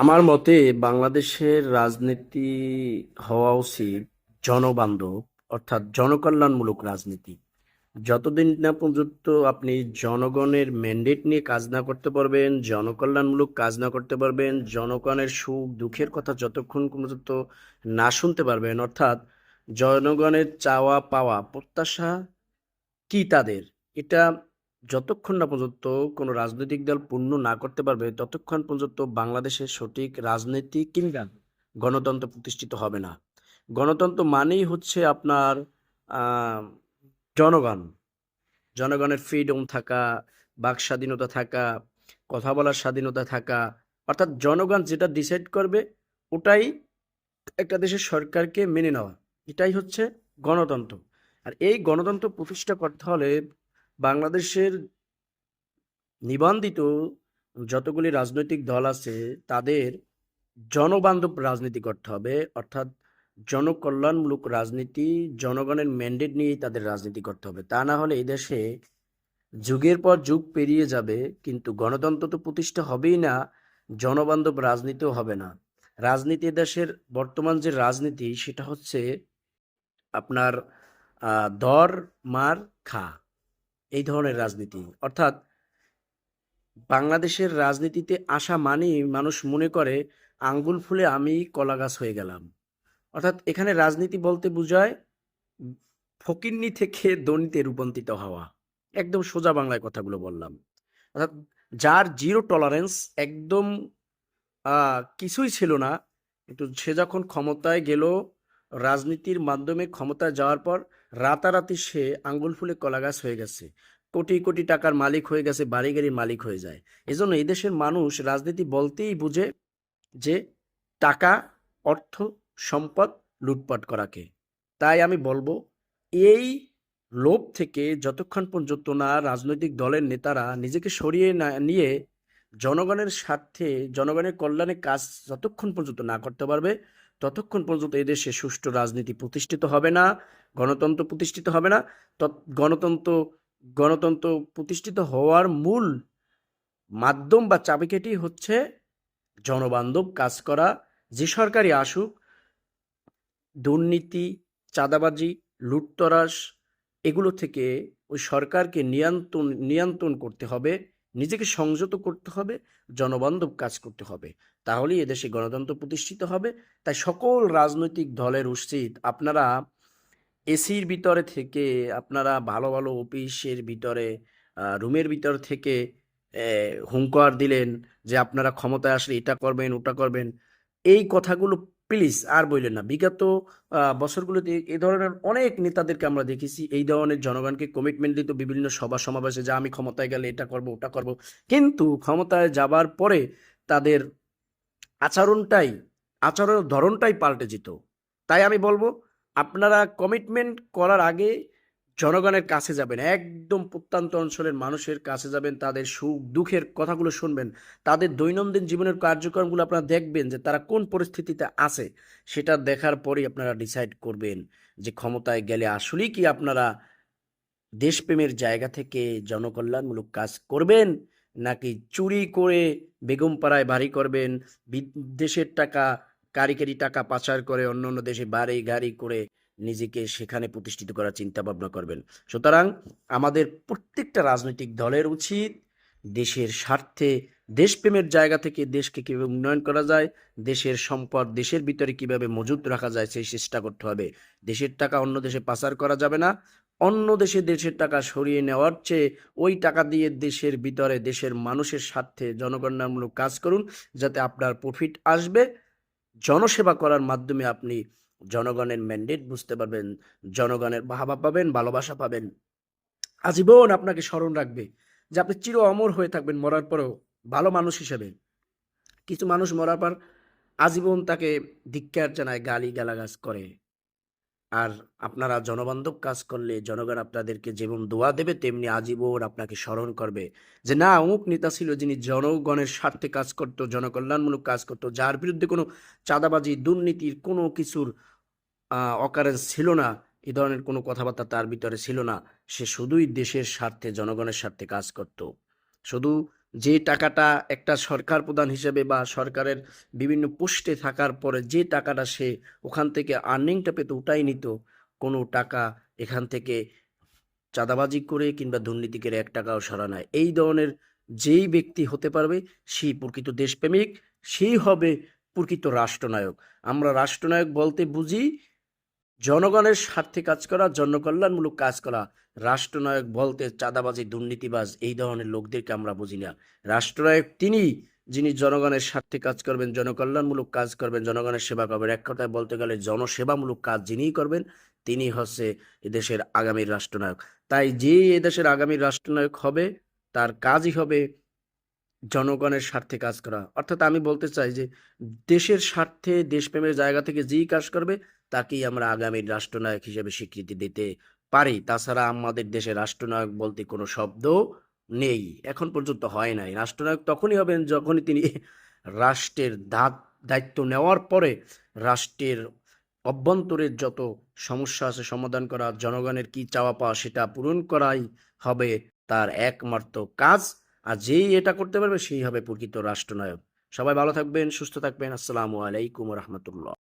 আমার মতে বাংলাদেশের রাজনীতি হওয়া উচিত জনবান্ধব, অর্থাৎ জনকল্যাণমূলক রাজনীতি। যতদিন না পর্যন্ত আপনি জনগণের ম্যান্ডেট নিয়ে কাজ না করতে পারবেন, জনকল্যাণমূলক কাজ না করতে পারবেন, জনগণের সুখ দুঃখের কথা যতক্ষণ পর্যন্ত না শুনতে পারবেন, অর্থাৎ জনগণের চাওয়া পাওয়া প্রত্যাশা কি তাদের? এটা যতক্ষণ না পর্যন্ত কোনো রাজনৈতিক দল পূর্ণ না করতে পারবে ততক্ষণ পর্যন্ত বাংলাদেশের সঠিক রাজনীতি কিংবা গণতন্ত্র প্রতিষ্ঠিত হবে না। গণতন্ত্র মানেই হচ্ছে আপনার জনগণ। জনগণের ফ্রিডম থাকা বাক স্বাধীনতা থাকা কথা বলার স্বাধীনতা থাকা অর্থাৎ জনগণ যেটা ডিসাইড করবে ওটাই একটা দেশের সরকারকে মেনে নেওয়া। এটাই হচ্ছে গণতন্ত্র। আর এই গণতন্ত্র প্রতিষ্ঠা করতে হলে বাংলাদেশের নিবন্ধিত যতগুলি রাজনৈতিক দল আছে, তাদের জনবান্ধব রাজনীতি করতে হবে। অর্থাৎ জনকল্যাণমূলক রাজনীতি, জনগণের ম্যান্ডেট নিয়েই তাদের রাজনীতি করতে হবে। তা না হলে এই দেশে যুগের পর যুগ পেরিয়ে যাবে, কিন্তু গণতন্ত্র তো প্রতিষ্ঠা হবেই না, জনবান্ধব রাজনীতিও হবে না। রাজনীতি দেশের বর্তমান যে রাজনীতি, সেটা হচ্ছে আপনার দর, মার, খা। এই ধরনের রাজনীতি। অর্থাৎ বাংলাদেশের রাজনীতিতে আসা মানেই মানুষ মনে করে, আঙ্গুল ফুলে আমি কলা গাছ হয়ে গেলাম। অর্থাৎ এখানে রাজনীতি বলতে বোঝায় ফকিন্নি থেকে দনিতে রূপান্তরিত হওয়া। একদম সোজা বাংলায় কথাগুলো বললাম। অর্থাৎ যার জিরো টলারেন্স একদম কিছুই ছিল না। কিন্তু সে যখন ক্ষমতায় গেল, রাজনীতির মাধ্যমে ক্ষমতায় যাওয়ার পর রাতারাতি সে আঙ্গুল ফুলে কলা গাছ হয়ে গেছে। কোটি কোটি টাকার মালিক হয়ে গেছে, বাড়ি গাড়ির মালিক হয়ে যায়। এজন্য এই দেশের মানুষ রাজনীতি বলতেই বুঝে যে টাকা, অর্থ, সম্পদ লুটপাট করাকে। তাই আমি বলব, এই লোভ থেকে যতক্ষণ পর্যন্ত না রাজনৈতিক দলের নেতারা নিজেকে সরিয়ে না নিয়ে জনগণের স্বার্থে, জনগণের কল্যাণে কাজ যতক্ষণ পর্যন্ত না করতে পারবে, ততক্ষণ পর্যন্ত এদেশে সুষ্ঠু রাজনীতি প্রতিষ্ঠিত হবে না। গণতন্ত্র প্রতিষ্ঠিত হবে না। গণতন্ত্র গণতন্ত্র প্রতিষ্ঠিত হওয়ার মূল মাধ্যম বা চাবিকাঠি হচ্ছে জনবান্ধব কাজ করা। যে সরকারি আসুক, দুর্নীতি, চাঁদাবাজি, লুটতরাস, এগুলো থেকে ওই সরকারকে নিয়ন্ত্রণ নিয়ন্ত্রণ করতে হবে, নিজেকে সংযত করতে হবে, জনবান্ধব কাজ করতে হবে। তাহলেই এদেশে গণতন্ত্র প্রতিষ্ঠিত হবে। তাই সকল রাজনৈতিক দলের উচিত আপনারা এসির ভিতরে থেকে আপনারা ভালো ভালো অফিসের ভিতরে রুমের ভিতর থেকে হুঙ্কার দিলেন যে আপনারা ক্ষমতায় আসলে এটা করবেন, ওটা করবেন। এই কথাগুলো প্লিজ আর বললেন না। বিগত বছরগুলোতে এ ধরনের অনেক নেতাদেরকে আমরা দেখেছি। এই ধরনের জনগণকে কমিটমেন্ট দিত বিভিন্ন সভা সমাবেশে যে আমি ক্ষমতায় গেলে এটা করব, ওটা করব। কিন্তু ক্ষমতায় যাবার পরে তাদের আচরণটাই আচরণের ধরনটাই পাল্টে যেত। তাই আমি বলব আপনারা কমিটমেন্ট করার আগে জনগণের কাছে যাবেন, একদম প্রত্যন্ত অঞ্চলের মানুষের কাছে যাবেন, তাদের সুখ দুঃখের কথাগুলো শুনবেন, তাদের দৈনন্দিন জীবনের কার্যক্রমগুলো আপনারা দেখবেন যে তারা কোন পরিস্থিতিতে আছে, সেটা দেখার পরেই আপনারা ডিসাইড করবেন যে ক্ষমতায় গেলে আসলেই কি আপনারা দেশপ্রেমের জায়গা থেকে জনকল্যাণমূলক কাজ করবেন, নাকি চুরি করে বেগমপাড়ায় বাড়ি করবেন, বিদেশের টাকা কারিগরি টাকা পাচার করে অন্য অন্য দেশে বাড়ি গাড়ি করে নিজেকে সেখানে প্রতিষ্ঠিত করার চিন্তা ভাবনা করবেন। সুতরাং আমাদের প্রত্যেকটা রাজনৈতিক দলের উচিত দেশের স্বার্থে দেশপ্রেমের জায়গা থেকে দেশকে কীভাবে উন্নয়ন করা যায়, দেশের সম্পদ দেশের ভিতরে কীভাবে মজুত রাখা যায় সেই চেষ্টা করতে হবে। দেশের টাকা অন্য দেশে পাচার করা যাবে না। অন্য দেশে দেশের টাকা সরিয়ে নেওয়ার চেয়ে ওই টাকা দিয়ে দেশের ভিতরে দেশের মানুষের স্বার্থে জনগণনামূলক কাজ করুন, যাতে আপনার প্রফিট আসবে। জনসেবা করার মাধ্যমে আপনি জনগণের ম্যান্ডেট বুঝতে পারবেন, জনগণের বাহাবা পাবেন, ভালোবাসা পাবেন। আজীবন আপনাকে স্মরণ রাখবে যে আপনি চির অমর হয়ে থাকবেন মরার পরেও ভালো মানুষ হিসেবে। কিছু মানুষ মরার পর আজীবন তাকে ধিক্কার জানায় গালি গালাগাজ করে। আর আপনারা জনবান্ধব কাজ করলে জনগণ আপনাদেরকে যেমন দোয়া দেবে, তেমনি আজীবন আপনাকে স্মরণ করবে। যে না, অমুক নেতা ছিল যিনি জনগণের স্বার্থে কাজ করতো, জনকল্যাণমূলক কাজ করতো, যার বিরুদ্ধে কোনো চাঁদাবাজি, দুর্নীতির কোনো কিছুর অকারেন্স ছিল না, এ ধরনের কোনো কথাবার্তা তার ভিতরে ছিল না। সে শুধুই দেশের স্বার্থে, জনগণের স্বার্থে কাজ করত। শুধু যে টাকাটা একটা সরকার প্রধান হিসেবে বা সরকারের বিভিন্ন পোস্টে থাকার পরে যে টাকাটা সে ওখান থেকে আর্নিংটা পেত, ওটাই নিত, কোনো টাকা এখান থেকে চাঁদাবাজি করে কিংবা দুর্নীতি করে এক টাকাও সরা নেয় এই ধরনের যেই ব্যক্তি হতে পারবে, সেই প্রকৃত দেশপ্রেমিক, সেই হবে প্রকৃত রাষ্ট্রনায়ক। আমরা রাষ্ট্রনায়ক বলতে বুঝি জনগণের স্বার্থে কাজ করা, জনকল্যাণমূলক কাজ করা, রাষ্ট্রনায়ক বলতে চাঁদাবাজি, দুর্নীতিবাজ, এই ধরনের লোকদেরকে আমরা বুঝি না। রাষ্ট্রনায়ক তিনি, যিনি জনগণের স্বার্থে কাজ করবেন, জনকল্যাণমূলক কাজ করবেন, জনগণের সেবা করবেন, এক কথায় বলতে গেলে জনসেবামূলক কাজ যিনিই করবেন, তিনি হচ্ছে এদেশের আগামীর রাষ্ট্রনায়ক। তাই যে এদেশের আগামীর রাষ্ট্রনায়ক হবে, তার কাজই হবে জনগণের স্বার্থে কাজ করা। অর্থাৎ আমি বলতে চাই যে, দেশের স্বার্থে, দেশপ্রেমের জায়গা থেকে যেই কাজ করবে তাকেই আমরা আগামীর রাষ্ট্রনায়ক হিসেবে স্বীকৃতি দিতে পারি। তাছাড়া আমাদের দেশে রাষ্ট্রনায়ক বলতে কোনো শব্দ নেই। এখন পর্যন্ত হয় নাই। রাষ্ট্রনায়ক তখনই হবেন যখনই তিনি রাষ্ট্রের দায়িত্ব নেওয়ার পরে রাষ্ট্রের অভ্যন্তরের যত সমস্যা আছে সমাধান করা, জনগণের কি চাওয়া পাওয়া সেটা পূরণ করাই হবে তার একমাত্র কাজ। আর যেই এটা করতে পারবে সেই হবে প্রকৃত রাষ্ট্রনায়ক। সবাই ভালো থাকবেন, সুস্থ থাকবেন। আসসালামু আলাইকুম রহমতুল্লাহ।